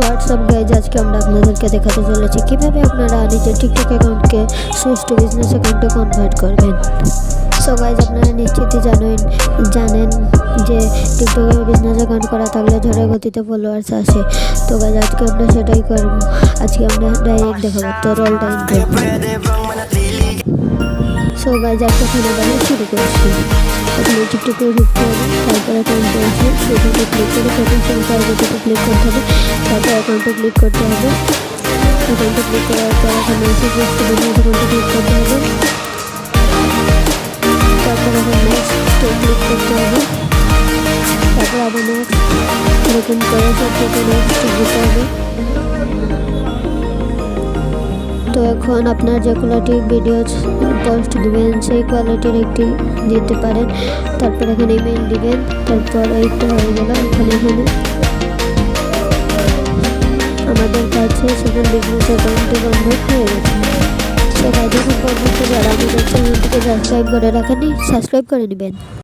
WhatsApp guys আজকে আমরা আপনাদেরকে দেখাতে চলেছি কীভাবে আপনারা নিজের টিকটক অ্যাকাউন্টকে টু বিজনেস অ্যাকাউন্টে কনভার্ট করবেন। সো গাইজ আপনারা নিশ্চিতই জানেন জানেন যে টিকটকে বিজনেস অ্যাকাউন্ট করা থাকলে ঝড়ের গতিতে ফলোয়ার্স আসে। তো গাইজ আজকে আমরা সেটাই করব। আজকে আমরা ডাইরেক্ট দেখাবো, তো রোল টাইম সো গাইজ ফোনে বানিয়ে শুরু করছি। টিকটকে ঢুকতে হবে, তারপর অ্যাকাউন্টে সেটাতে ক্লিক করে সেটিংস এন্ড প্রাইভেটিতে ক্লিক করতে হবে, তারপর অ্যাকাউন্টে ক্লিক করতে হবে। অ্যাকাউন্টে ক্লিক করার পর অ্যাকাউন্টে ক্লিক করতে হবে তারপর ক্লিক করতে হবে। তারপর আবার নেক্সট করে সব থেকে নেক্সট দিতে হবে। তো এখন আপনার যে কোয়ালিটি ভিডিও পোস্ট দিবেন, সেই কোয়ালিটির একটি দিতে পারেন। তারপর এখানে ইমেল দিবেন, তারপর এইটা হয়ে গেল। এখানে এখানে আমাদের কাছে বিজনেস অ্যাকাউন্টে কনভার্ট হয়ে গেছে। সবাই যখন পর্যন্ত যারা আমাদের চ্যানেলটিকে সাবস্ক্রাইব করে রাখেনি সাবস্ক্রাইব করে নেবেন।